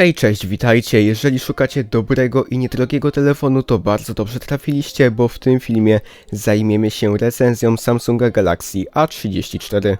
Hej, cześć, witajcie. Jeżeli szukacie dobrego i niedrogiego telefonu, to bardzo dobrze trafiliście, bo w tym filmie zajmiemy się recenzją Samsunga Galaxy A34.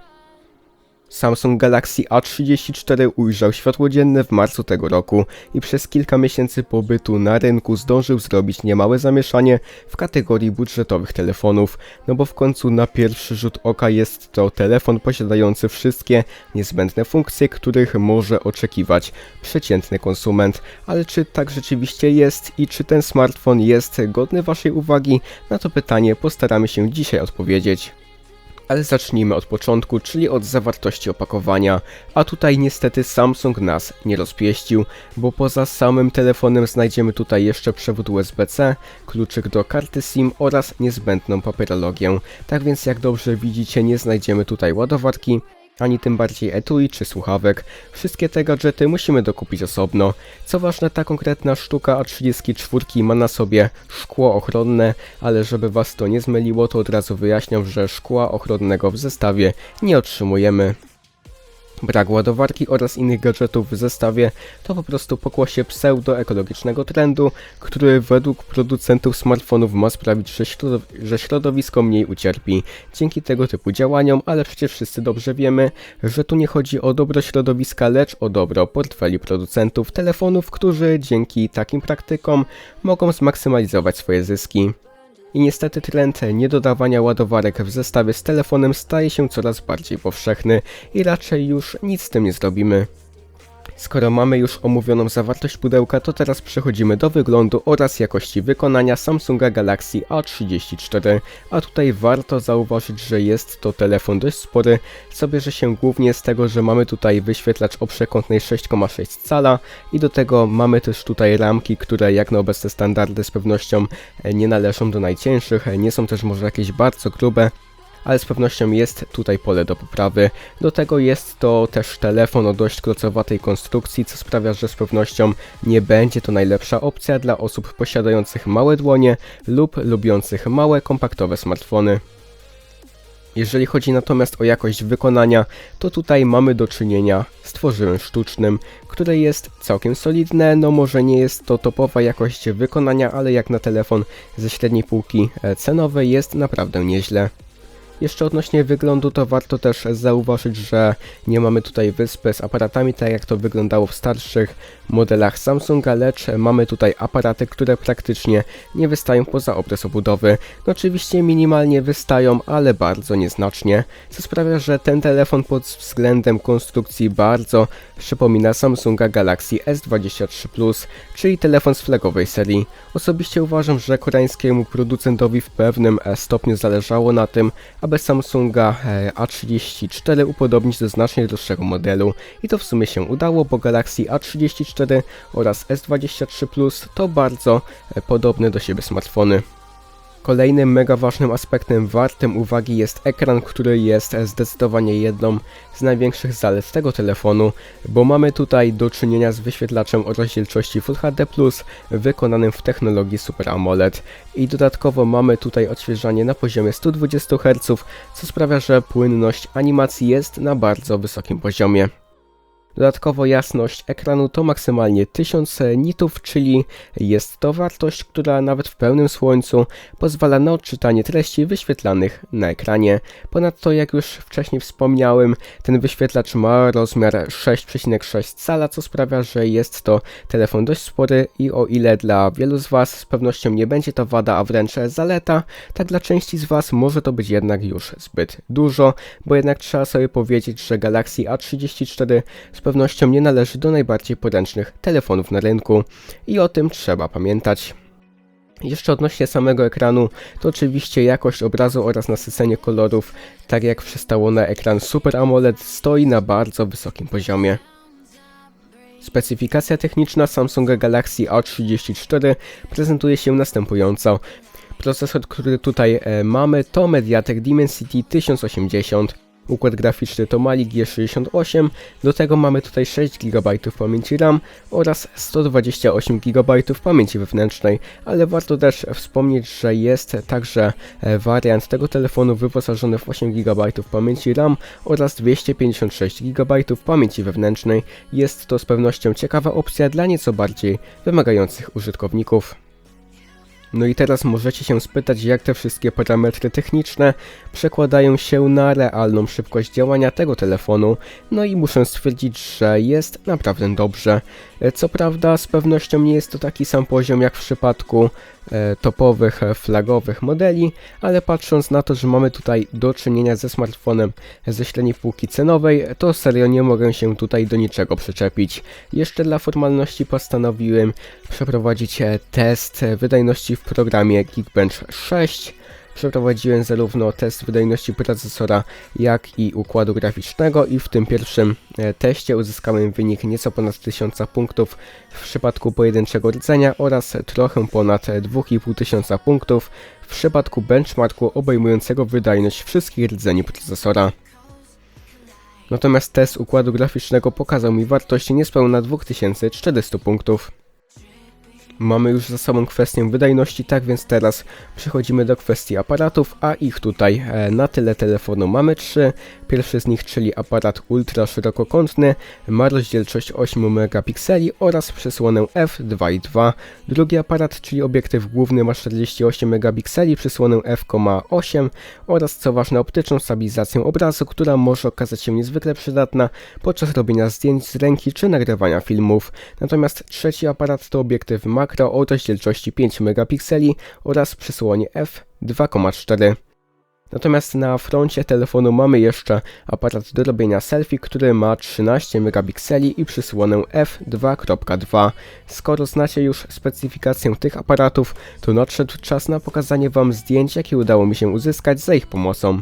Samsung Galaxy A34 ujrzał światło dzienne w marcu tego roku i przez kilka miesięcy pobytu na rynku zdążył zrobić niemałe zamieszanie w kategorii budżetowych telefonów, no bo w końcu na pierwszy rzut oka jest to telefon posiadający wszystkie niezbędne funkcje, których może oczekiwać przeciętny konsument. Ale czy tak rzeczywiście jest i czy ten smartfon jest godny Waszej uwagi? Na to pytanie postaramy się dzisiaj odpowiedzieć. Ale zacznijmy od początku, czyli od zawartości opakowania. A tutaj niestety Samsung nas nie rozpieścił, bo poza samym telefonem znajdziemy tutaj jeszcze przewód USB-C, kluczyk do karty SIM oraz niezbędną papierologię. Tak więc jak dobrze widzicie nie znajdziemy tutaj ładowarki, ani tym bardziej etui czy słuchawek. Wszystkie te gadżety musimy dokupić osobno. Co ważne, ta konkretna sztuka A34 ma na sobie szkło ochronne, ale żeby was to nie zmyliło, to od razu wyjaśniam, że szkła ochronnego w zestawie nie otrzymujemy. Brak ładowarki oraz innych gadżetów w zestawie to po prostu pokłosie pseudoekologicznego trendu, który według producentów smartfonów ma sprawić, że, środow że środowisko mniej ucierpi dzięki tego typu działaniom, ale przecież wszyscy dobrze wiemy, że tu nie chodzi o dobro środowiska, lecz o dobro portfeli producentów telefonów, którzy dzięki takim praktykom mogą zmaksymalizować swoje zyski. I niestety trend niedodawania ładowarek w zestawie z telefonem staje się coraz bardziej powszechny i raczej już nic z tym nie zrobimy. Skoro mamy już omówioną zawartość pudełka, to teraz przechodzimy do wyglądu oraz jakości wykonania Samsunga Galaxy A34, a tutaj warto zauważyć, że jest to telefon dość spory, co bierze się głównie z tego, że mamy tutaj wyświetlacz o przekątnej 6,6 cala i do tego mamy też tutaj ramki, które jak na obecne standardy z pewnością nie należą do najcięższych, nie są też może jakieś bardzo grube, ale z pewnością jest tutaj pole do poprawy. Do tego jest to też telefon o dość klocowatej konstrukcji, co sprawia, że z pewnością nie będzie to najlepsza opcja dla osób posiadających małe dłonie lub lubiących małe, kompaktowe smartfony. Jeżeli chodzi natomiast o jakość wykonania, to tutaj mamy do czynienia z tworzywem sztucznym, które jest całkiem solidne, no może nie jest to topowa jakość wykonania, ale jak na telefon ze średniej półki e, cenowej jest naprawdę nieźle. Jeszcze odnośnie wyglądu to warto też zauważyć, że nie mamy tutaj wyspy z aparatami, tak jak to wyglądało w starszych modelach Samsunga, lecz mamy tutaj aparaty, które praktycznie nie wystają poza obraz obudowy. No oczywiście minimalnie wystają, ale bardzo nieznacznie, co sprawia, że ten telefon pod względem konstrukcji bardzo przypomina Samsunga Galaxy S23 Plus, czyli telefon z flagowej serii. Osobiście uważam, że koreańskiemu producentowi w pewnym stopniu zależało na tym, aby Samsunga e, A34 upodobnić do znacznie droższego modelu i to w sumie się udało, bo Galaxy A34 oraz S23 Plus to bardzo e, podobne do siebie smartfony. Kolejnym mega ważnym aspektem wartym uwagi jest ekran, który jest zdecydowanie jedną z największych zalet tego telefonu, bo mamy tutaj do czynienia z wyświetlaczem o rozdzielczości Full HD+, wykonanym w technologii Super AMOLED i dodatkowo mamy tutaj odświeżanie na poziomie 120 Hz, co sprawia, że płynność animacji jest na bardzo wysokim poziomie. Dodatkowo jasność ekranu to maksymalnie 1000 nitów, czyli jest to wartość, która nawet w pełnym słońcu pozwala na odczytanie treści wyświetlanych na ekranie. Ponadto, jak już wcześniej wspomniałem, ten wyświetlacz ma rozmiar 6,6 cala, co sprawia, że jest to telefon dość spory i o ile dla wielu z Was z pewnością nie będzie to wada, a wręcz zaleta, tak dla części z Was może to być jednak już zbyt dużo, bo jednak trzeba sobie powiedzieć, że Galaxy A34 z pewnością nie należy do najbardziej podręcznych telefonów na rynku i o tym trzeba pamiętać. Jeszcze odnośnie samego ekranu, to oczywiście jakość obrazu oraz nasycenie kolorów, tak jak przystało na ekran Super AMOLED, stoi na bardzo wysokim poziomie. Specyfikacja techniczna Samsunga Galaxy A34 prezentuje się następująco. Procesor, który tutaj e, mamy to Mediatek Dimensity 1080 Układ graficzny to Mali G68, do tego mamy tutaj 6 GB pamięci RAM oraz 128 GB pamięci wewnętrznej, ale warto też wspomnieć, że jest także e, wariant tego telefonu wyposażony w 8 GB pamięci RAM oraz 256 GB pamięci wewnętrznej. Jest to z pewnością ciekawa opcja dla nieco bardziej wymagających użytkowników. No i teraz możecie się spytać, jak te wszystkie parametry techniczne przekładają się na realną szybkość działania tego telefonu. No i muszę stwierdzić, że jest naprawdę dobrze. E, Co prawda, z pewnością nie jest to taki sam poziom jak w przypadku e, topowych, e, flagowych modeli, ale patrząc na to, że mamy tutaj do czynienia ze smartfonem ze średniej półki cenowej, to serio nie mogę się tutaj do niczego przyczepić. Jeszcze dla formalności postanowiłem przeprowadzić test wydajności w programie Geekbench 6. Przeprowadziłem zarówno test wydajności procesora, jak i układu graficznego i w tym pierwszym e, teście uzyskałem wynik nieco ponad 1000 punktów w przypadku pojedynczego rdzenia oraz trochę ponad 2500 punktów w przypadku benchmarku obejmującego wydajność wszystkich rdzeni procesora. Natomiast test układu graficznego pokazał mi wartość niespełna 2400 punktów. Mamy już za sobą kwestię wydajności, tak więc teraz przechodzimy do kwestii aparatów, a ich tutaj e, na tyle telefonu mamy trzy. Pierwszy z nich, czyli aparat ultra szerokokątny, ma rozdzielczość 8 megapikseli oraz przysłonę f2.2. Drugi aparat, czyli obiektyw główny ma 48 megapikseli, przysłonę f.8 oraz co ważne optyczną stabilizację obrazu, która może okazać się niezwykle przydatna podczas robienia zdjęć z ręki czy nagrywania filmów. Natomiast trzeci aparat to obiektyw makro o rozdzielczości 5 megapikseli oraz przysłonie f2.4. Natomiast na froncie telefonu mamy jeszcze aparat do robienia selfie, który ma 13 megapikseli i przysłonę f2.2. Skoro znacie już specyfikację tych aparatów, to nadszedł czas na pokazanie Wam zdjęć, jakie udało mi się uzyskać za ich pomocą.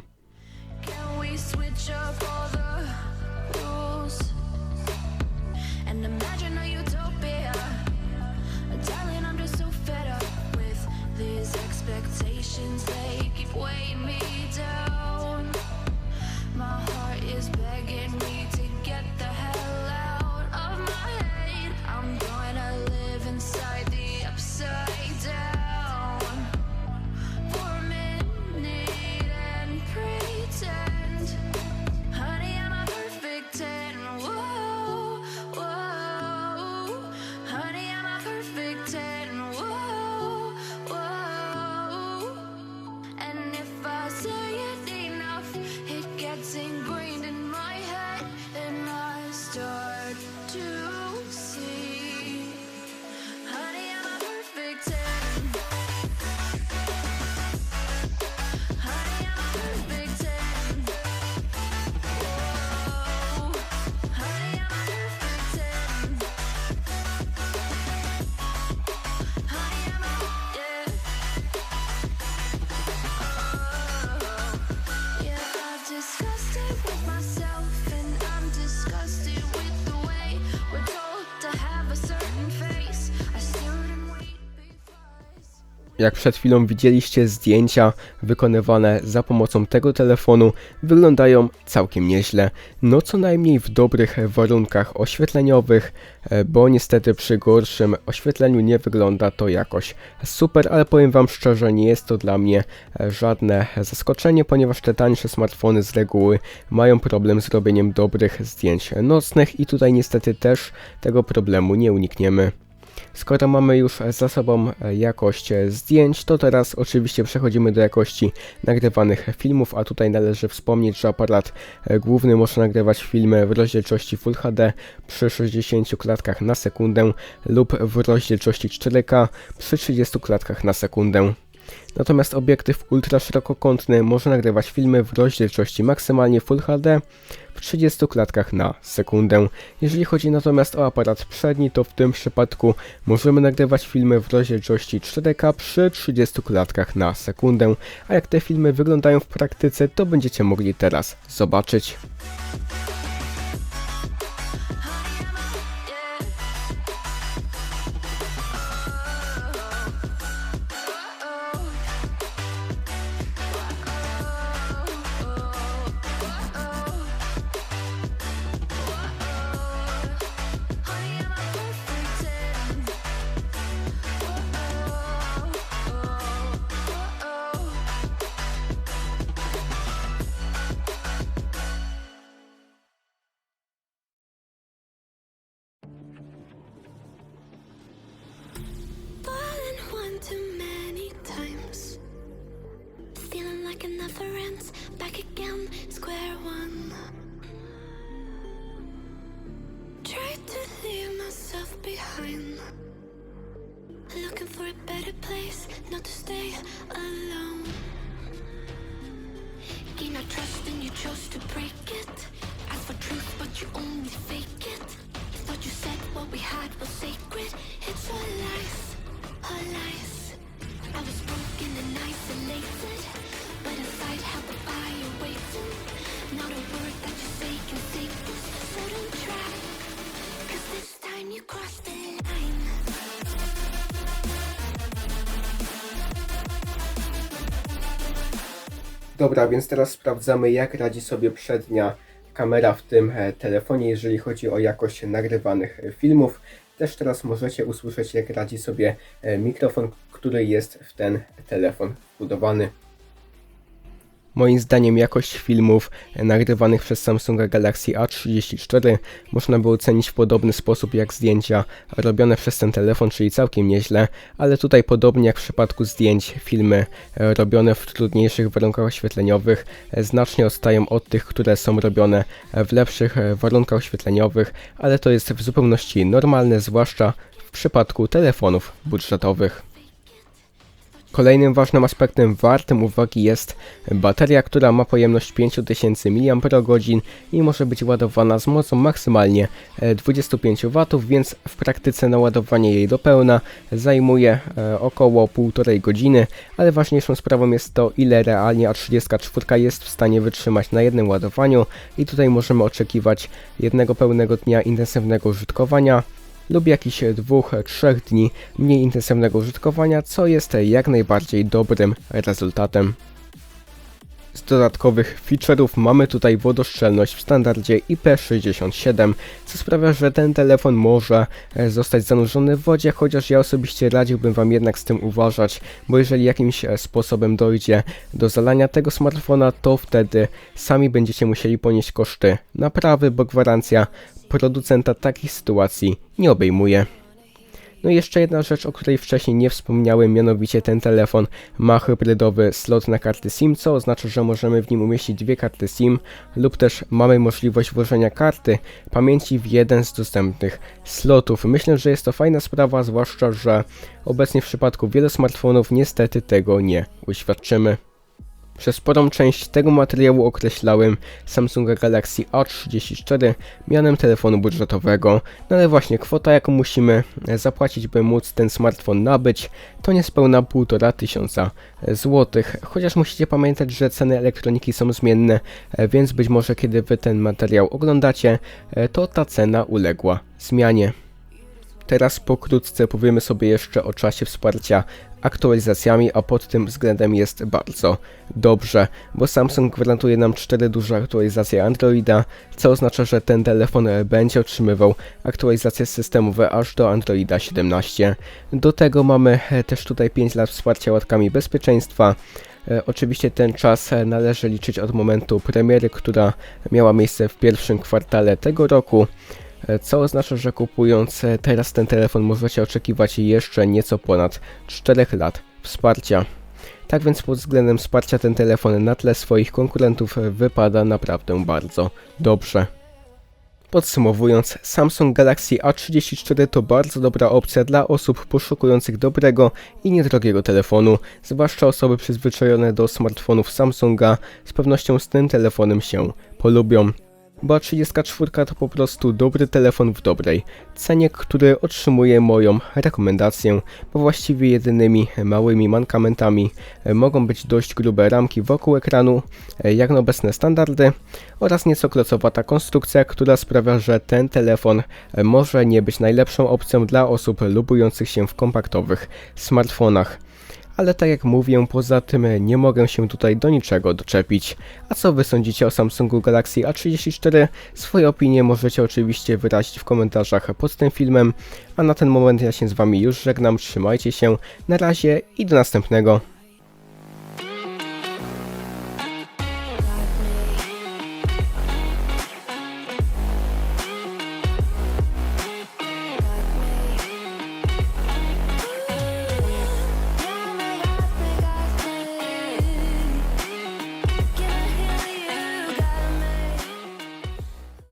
Jak przed chwilą widzieliście, zdjęcia wykonywane za pomocą tego telefonu wyglądają całkiem nieźle. No co najmniej w dobrych warunkach oświetleniowych, e, bo niestety przy gorszym oświetleniu nie wygląda to jakoś super, ale powiem wam szczerze, nie jest to dla mnie e, żadne zaskoczenie, ponieważ te tańsze smartfony z reguły mają problem z robieniem dobrych zdjęć nocnych i tutaj niestety też tego problemu nie unikniemy. Skoro mamy już za sobą e, jakość e, zdjęć, to teraz oczywiście przechodzimy do jakości nagrywanych filmów, a tutaj należy wspomnieć, że aparat e, główny może nagrywać filmy w rozdzielczości Full HD przy 60 klatkach na sekundę lub w rozdzielczości 4K przy 30 klatkach na sekundę. Natomiast obiektyw ultraszerokokątny może nagrywać filmy w rozdzielczości maksymalnie Full HD w 30 klatkach na sekundę. Jeżeli chodzi natomiast o aparat przedni, to w tym przypadku możemy nagrywać filmy w rozdzielczości 4K przy 30 klatkach na sekundę. A jak te filmy wyglądają w praktyce, to będziecie mogli teraz zobaczyć. Too many times. Feeling like it never ends. Back again, square one. Tried to leave myself behind. Looking for a better place, not to stay alone. Gain our trust and you chose to break it. Ask for truth, but Dobra, więc teraz sprawdzamy jak radzi sobie przednia kamera w tym e, telefonie, jeżeli chodzi o jakość nagrywanych e, filmów. Też teraz możecie usłyszeć jak radzi sobie e, mikrofon, który jest w ten telefon wbudowany. Moim zdaniem jakość filmów e, nagrywanych przez Samsunga Galaxy A34 można by ocenić w podobny sposób jak zdjęcia robione przez ten telefon, czyli całkiem nieźle, ale tutaj podobnie jak w przypadku zdjęć, filmy e, robione w trudniejszych warunkach oświetleniowych e, znacznie odstają od tych, które są robione w lepszych warunkach oświetleniowych, ale to jest w zupełności normalne, zwłaszcza w przypadku telefonów budżetowych. Kolejnym ważnym aspektem wartym uwagi jest bateria, która ma pojemność 5000 mAh i może być ładowana z mocą maksymalnie e, 25 W, więc w praktyce naładowanie jej do pełna zajmuje e, około 1,5 godziny, ale ważniejszą sprawą jest to, ile realnie A34 jest w stanie wytrzymać na jednym ładowaniu. I tutaj możemy oczekiwać jednego pełnego dnia intensywnego użytkowania lub jakichś dwóch, trzech dni mniej intensywnego użytkowania, co jest jak najbardziej dobrym rezultatem. Z dodatkowych feature'ów mamy tutaj wodoszczelność w standardzie IP67, co sprawia, że ten telefon może e, zostać zanurzony w wodzie, chociaż ja osobiście radziłbym Wam jednak z tym uważać, bo jeżeli jakimś e, sposobem dojdzie do zalania tego smartfona, to wtedy sami będziecie musieli ponieść koszty naprawy, bo gwarancja producenta takich sytuacji nie obejmuje. No i jeszcze jedna rzecz, o której wcześniej nie wspomniałem, mianowicie ten telefon ma hybrydowy slot na karty SIM, co oznacza, że możemy w nim umieścić dwie karty SIM lub też mamy możliwość włożenia karty pamięci w jeden z dostępnych slotów. Myślę, że jest to fajna sprawa, zwłaszcza, że obecnie w przypadku wielu smartfonów niestety tego nie uświadczymy. Przez sporą część tego materiału określałem Samsunga Galaxy A34 mianem telefonu budżetowego, no ale właśnie kwota jaką musimy zapłacić by móc ten smartfon nabyć to niespełna 1,5 tysiąca złotych, chociaż musicie pamiętać, że ceny elektroniki są zmienne, e, więc być może kiedy wy ten materiał oglądacie, e, to ta cena uległa zmianie. Teraz pokrótce powiemy sobie jeszcze o czasie wsparcia aktualizacjami, a pod tym względem jest bardzo dobrze, bo Samsung gwarantuje nam 4 duże aktualizacje Androida, co oznacza, że ten telefon będzie otrzymywał aktualizacje systemowe aż do Androida 17. Do tego mamy e, też tutaj 5 lat wsparcia łatkami bezpieczeństwa, E, Oczywiście ten czas e, należy liczyć od momentu premiery, która miała miejsce w pierwszym kwartale tego roku, co oznacza, że kupując e, teraz ten telefon możecie oczekiwać jeszcze nieco ponad 4 lat wsparcia. Tak więc pod względem wsparcia ten telefon na tle swoich konkurentów e, wypada naprawdę bardzo dobrze. Podsumowując, Samsung Galaxy A34 to bardzo dobra opcja dla osób poszukujących dobrego i niedrogiego telefonu, zwłaszcza osoby przyzwyczajone do smartfonów Samsunga z pewnością z tym telefonem się polubią. Bo A34 to po prostu dobry telefon w dobrej cenie, który otrzymuje moją rekomendację, bo właściwie jedynymi małymi mankamentami e, mogą być dość grube ramki wokół ekranu, e, jak na obecne standardy, oraz nieco klocowata konstrukcja, która sprawia, że ten telefon e, może nie być najlepszą opcją dla osób lubujących się w kompaktowych smartfonach. Ale tak jak mówię, poza tym nie mogę się tutaj do niczego doczepić. A co wy sądzicie o Samsungu Galaxy A34? Swoje opinie możecie oczywiście wyrazić w komentarzach pod tym filmem. A na ten moment ja się z wami już żegnam, trzymajcie się, na razie i do następnego.